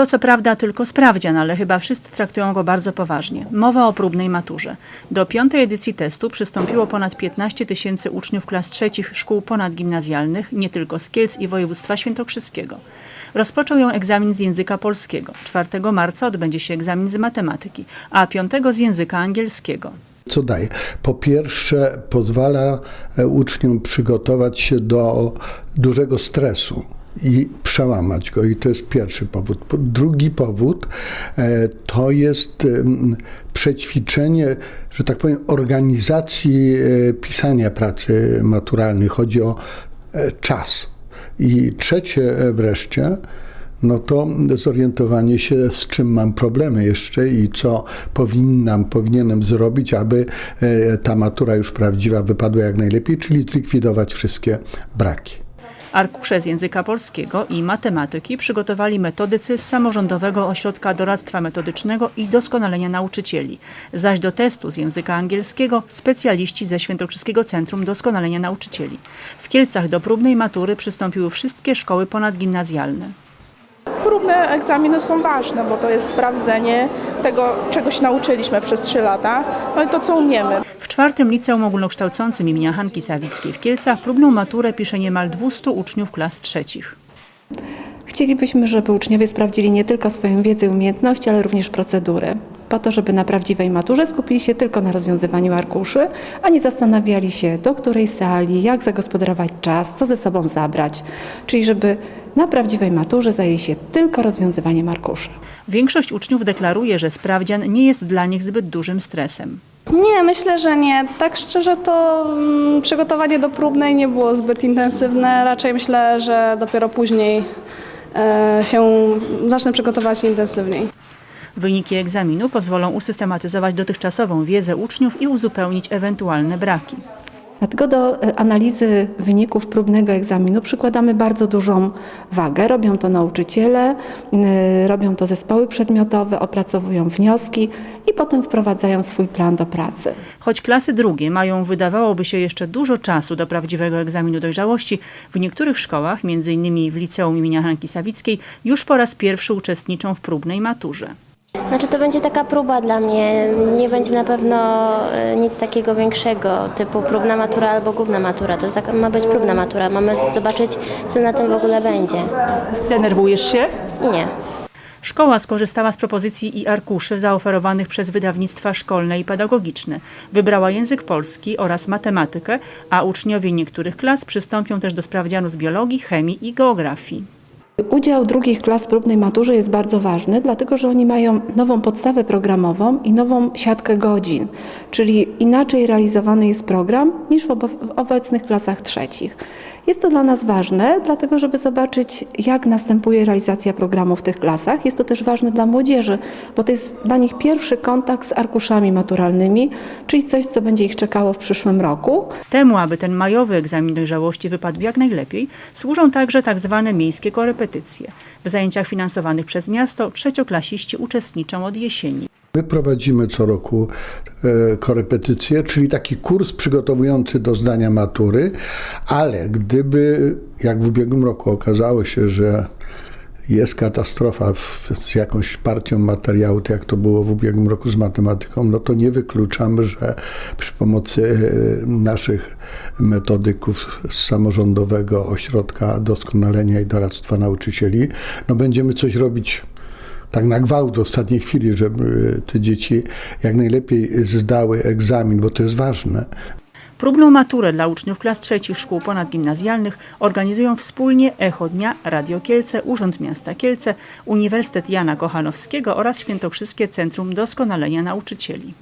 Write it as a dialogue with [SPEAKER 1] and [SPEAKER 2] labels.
[SPEAKER 1] To co prawda tylko sprawdzian, ale chyba wszyscy traktują go bardzo poważnie. Mowa o próbnej maturze. Do piątej edycji testu przystąpiło ponad 15 tysięcy uczniów klas trzecich szkół ponadgimnazjalnych, nie tylko z Kielc i województwa świętokrzyskiego. Rozpoczął ją egzamin z języka polskiego. 4 marca odbędzie się egzamin z matematyki, a 5 z języka angielskiego.
[SPEAKER 2] Co daje? Po pierwsze, pozwala e, uczniom przygotować się do dużego stresu i przełamać go. I to jest pierwszy powód. Po- Drugi powód e, to jest przećwiczenie, że tak powiem, organizacji e, pisania pracy maturalnej. Chodzi o e, czas. I trzecie wreszcie, no to zorientowanie się, z czym mam problemy jeszcze i co powinnam, powinienem zrobić, aby ta matura już prawdziwa wypadła jak najlepiej, czyli zlikwidować wszystkie braki.
[SPEAKER 1] Arkusze z języka polskiego i matematyki przygotowali metodycy z Samorządowego Ośrodka Doradztwa Metodycznego i Doskonalenia Nauczycieli, zaś do testu z języka angielskiego specjaliści ze Świętokrzyskiego Centrum Doskonalenia Nauczycieli. W Kielcach do próbnej matury przystąpiły wszystkie szkoły ponadgimnazjalne.
[SPEAKER 3] Próbne egzaminy są ważne, bo to jest sprawdzenie tego, czego się nauczyliśmy przez 3 lata, no i to, co umiemy.
[SPEAKER 1] W czwartym liceum ogólnokształcącym imienia Hanki Sawickiej w Kielcach próbną maturę pisze niemal 200 uczniów klas trzecich.
[SPEAKER 4] Chcielibyśmy, żeby uczniowie sprawdzili nie tylko swoją wiedzę i umiejętności, ale również procedury. Po to, żeby na prawdziwej maturze skupili się tylko na rozwiązywaniu arkuszy, a nie zastanawiali się, do której sali, jak zagospodarować czas, co ze sobą zabrać. Czyli żeby na prawdziwej maturze zajęli się tylko rozwiązywaniem arkuszy.
[SPEAKER 1] Większość uczniów deklaruje, że sprawdzian nie jest dla nich zbyt dużym stresem.
[SPEAKER 5] Nie, myślę, że nie. Tak szczerze to mm, przygotowanie do próbnej nie było zbyt intensywne. Raczej myślę, że dopiero później e, się zacznę przygotować intensywniej.
[SPEAKER 1] Wyniki egzaminu pozwolą usystematyzować dotychczasową wiedzę uczniów i uzupełnić ewentualne braki.
[SPEAKER 4] Dlatego do e, analizy wyników próbnego egzaminu przykładamy bardzo dużą wagę. Robią to nauczyciele, robią to zespoły przedmiotowe, opracowują wnioski i potem wprowadzają swój plan do pracy.
[SPEAKER 1] Choć klasy drugie mają, wydawałoby się, jeszcze dużo czasu do prawdziwego egzaminu dojrzałości, w niektórych szkołach, m.in. w liceum imienia Hanki Sawickiej, już po raz pierwszy uczestniczą w próbnej maturze.
[SPEAKER 6] Znaczy to będzie taka próba dla mnie, nie będzie na pewno e, nic takiego większego, typu próbna matura albo główna matura. To taka, ma być próbna matura, mamy zobaczyć co na tym w ogóle będzie.
[SPEAKER 1] Denerwujesz się?
[SPEAKER 6] Nie.
[SPEAKER 1] Szkoła skorzystała z propozycji i arkuszy zaoferowanych przez wydawnictwa szkolne i pedagogiczne. Wybrała język polski oraz matematykę, a uczniowie niektórych klas przystąpią też do sprawdzianu z biologii, chemii i geografii.
[SPEAKER 4] Udział drugich klas w próbnej maturze jest bardzo ważny, dlatego że oni mają nową podstawę programową i nową siatkę godzin, czyli inaczej realizowany jest program niż w, obecnych klasach trzecich. Jest to dla nas ważne, dlatego żeby zobaczyć, jak następuje realizacja programu w tych klasach. Jest to też ważne dla młodzieży, bo to jest dla nich pierwszy kontakt z arkuszami maturalnymi, czyli coś, co będzie ich czekało w przyszłym roku.
[SPEAKER 1] Temu, aby ten majowy egzamin dojrzałości wypadł jak najlepiej, służą także tak zwane miejskie korepetycje. W zajęciach finansowanych przez miasto trzecioklasiści uczestniczą od jesieni.
[SPEAKER 2] My prowadzimy co roku e, korepetycje, czyli taki kurs przygotowujący do zdania matury, ale gdyby, jak w ubiegłym roku okazało się, że jest katastrofa w, z jakąś partią materiału, tak jak to było w ubiegłym roku z matematyką, no to nie wykluczamy, że przy pomocy e, naszych metodyków z samorządowego ośrodka doskonalenia i doradztwa nauczycieli, no będziemy coś robić tak na gwałt w ostatniej chwili, żeby te dzieci jak najlepiej zdały egzamin, bo to jest ważne.
[SPEAKER 1] Próbną maturę dla uczniów klas trzecich szkół ponadgimnazjalnych organizują wspólnie Echo Dnia, Radio Kielce, Urząd Miasta Kielce, Uniwersytet Jana Kochanowskiego oraz Świętokrzyskie Centrum Doskonalenia Nauczycieli.